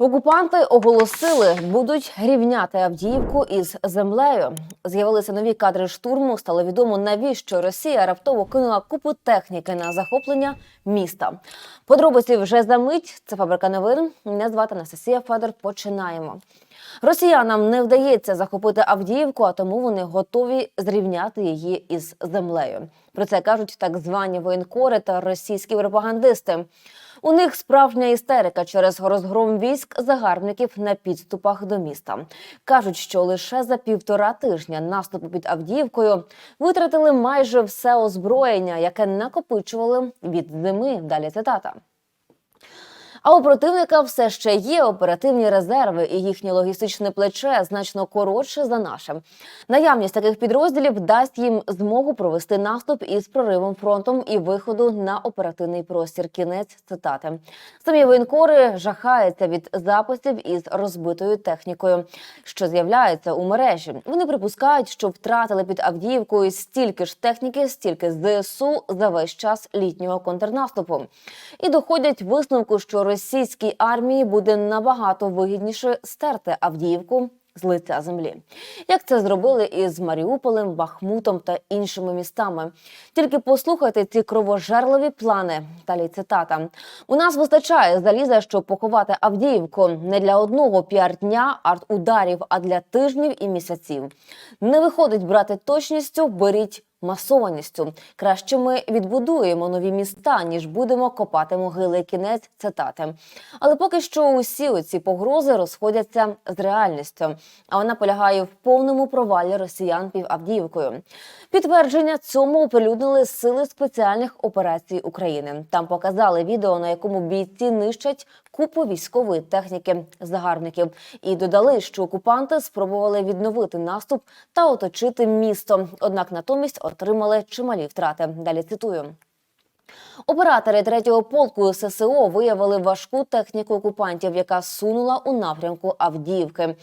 Окупанти оголосили, будуть рівняти Авдіївку із землею. З'явилися нові кадри штурму. Стало відомо, навіщо Росія раптово кинула купу техніки на захоплення міста. Подробиці вже за мить. Це фабрика новин. Мене звати Анастасія Федор. Починаємо. Росіянам не вдається захопити Авдіївку, а тому вони готові зрівняти її із землею. Про це кажуть так звані воєнкори та російські пропагандисти. У них справжня істерика через розгром військ загарбників на підступах до міста. Кажуть, що лише за півтора тижня наступу під Авдіївкою витратили майже все озброєння, яке накопичували від зими. Далі цитата. А у противника все ще є оперативні резерви, і їхнє логістичне плече значно коротше за наше. Наявність таких підрозділів дасть їм змогу провести наступ із проривом фронтом і виходу на оперативний простір. Кінець цитати. Самі воєнкори жахаються від записів із розбитою технікою, що з'являється у мережі. Вони припускають, що втратили під Авдіївкою стільки ж техніки, стільки ЗСУ за весь час літнього контрнаступу, і доходять висновку, що російській армії буде набагато вигідніше стерти Авдіївку з лиця землі, як це зробили із Маріуполем, Бахмутом та іншими містами. Тільки послухайте ці кровожерливі плани. Далі цитата: у нас вистачає заліза, щоб поховати Авдіївку не для одного піар-дня арт-ударів, а для тижнів і місяців. Не виходить брати точністю, беріть масованістю. Краще ми відбудуємо нові міста, ніж будемо копати могили. Кінець цитати. Але поки що усі оці погрози розходяться з реальністю. А вона полягає в повному провалі росіян під Авдіївкою. Підтвердження цьому оприлюднили сили спеціальних операцій України. Там показали відео, на якому бійці нищать купу військової техніки загарбників, і додали, що окупанти спробували відновити наступ та оточити місто. Однак натомість отримали чималі втрати. Далі цитую. Оператори третього полку ССО виявили важку техніку окупантів, яка сунула у напрямку Авдіївки.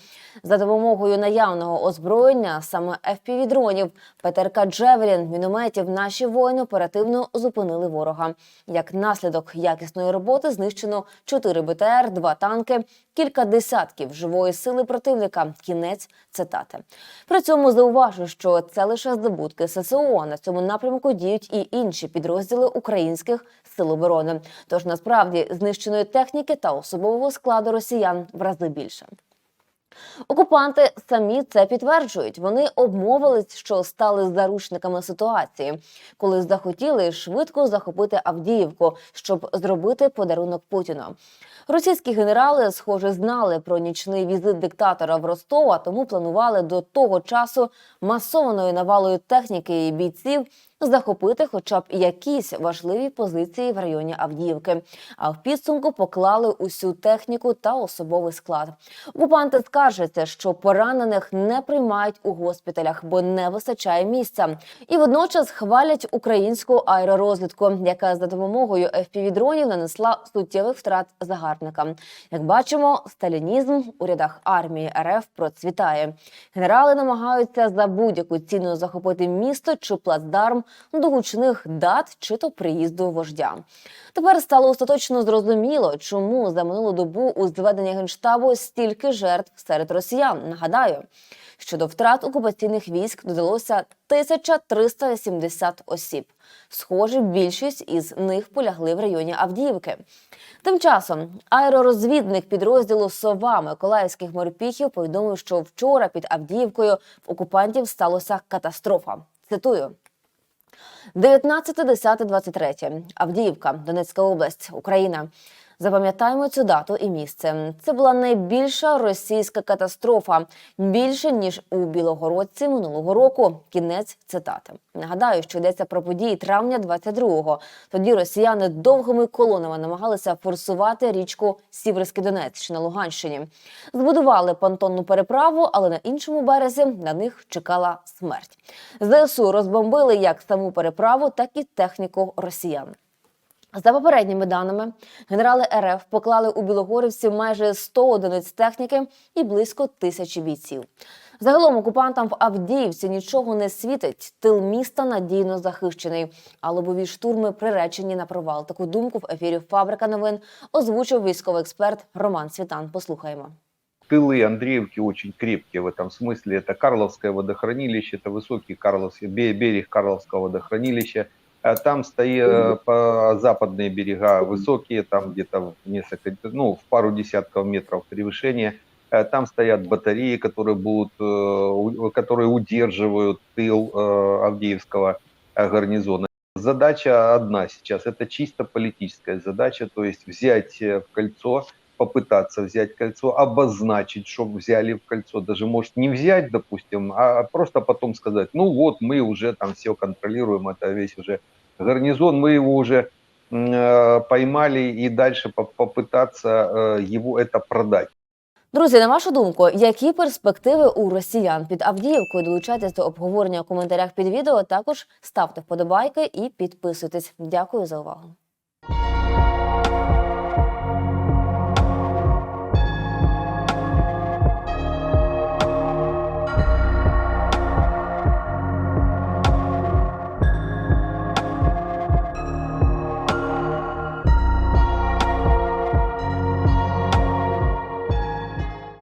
За допомогою наявного озброєння, саме FPV-дронів, ПТРК Джевелін, мінометів, наші воїни оперативно зупинили ворога. Як наслідок якісної роботи знищено 4 БТР, 2 танки, кілька десятків живої сили противника. Кінець цитати. При цьому зауважу, що це лише здобутки ССО. На цьому напрямку діють і інші підрозділи українських сил оборони. Тож насправді знищеної техніки та особового складу росіян в рази більше. Окупанти самі це підтверджують. Вони обмовились, що стали заручниками ситуації, коли захотіли швидко захопити Авдіївку, щоб зробити подарунок Путіну. Російські генерали, схоже, знали про нічний візит диктатора в Ростов, а тому планували до того часу масованою навалою техніки і бійців захопити хоча б якісь важливі позиції в районі Авдіївки. А в підсумку поклали усю техніку та особовий склад. Окупанти скаржаться, що поранених не приймають у госпіталях, бо не вистачає місця. І водночас хвалять українську аеророзвідку, яка за допомогою FPV-дронів нанесла суттєвих втрат загарбникам. Як бачимо, сталінізм у рядах армії РФ процвітає. Генерали намагаються за будь-яку ціну захопити місто чи плацдарм до гучних дат чи то приїзду вождя. Тепер стало остаточно зрозуміло, чому за минулу добу у зведення генштабу стільки жертв серед росіян. Нагадаю, щодо втрат окупаційних військ додалося 1380 осіб. Схоже, більшість із них полягли в районі Авдіївки. Тим часом аеророзвідник підрозділу Сова Миколаївських морпіхів повідомив, що вчора під Авдіївкою в окупантів сталося катастрофа. Цитую. 19.10.23. Авдіївка, Донецька область, Україна. Запам'ятаємо цю дату і місце. Це була найбільша російська катастрофа більше ніж у Білогородці минулого року. Кінець цитати. Нагадаю, що йдеться про події травня 22-го. Тоді росіяни довгими колонами намагалися форсувати річку Сіверський Донець, на Луганщині. Збудували понтонну переправу, але на іншому березі на них чекала смерть. ЗСУ розбомбили як саму переправу, так і техніку росіян. За попередніми даними, генерали РФ поклали у Білогорівці майже 100 одиниць техніки і близько тисячі бійців. Загалом окупантам в Авдіївці нічого не світить. Тил міста надійно захищений, а лобові штурми приречені на провал. Таку думку в ефірі Фабрика новин озвучив військовий експерт Роман Світан. Послухаємо. Тылы Андреевки очень крепкие в этом смысле. Это Карловское водохранилище, это высокий Карловский, бе- берег Карловского водохранилища. А Там стоят э, по западные берега высокие, там где-то в несколько, ну, в пару десятков метров превышения. Э, Там стоят батареи, которые будут, э, у- которые удерживают тыл э, Авдеевского э, гарнизона. Задача одна сейчас, это чисто политическая задача, то есть взять э, в кольцо попытаться взять кольцо, обозначить, чтобы взяли в кольцо, даже может не взять, допустим, а просто потом сказать, ну вот мы уже там все контролируем, это весь уже гарнизон, мы его уже м, э, поймали и дальше по- попытаться э, его это продать. Друзі, на вашу думку, які перспективи у росіян під Авдіївкою? Долучайтесь до обговорення у коментарях під відео. Також ставте вподобайки і підписуйтесь. Дякую за увагу.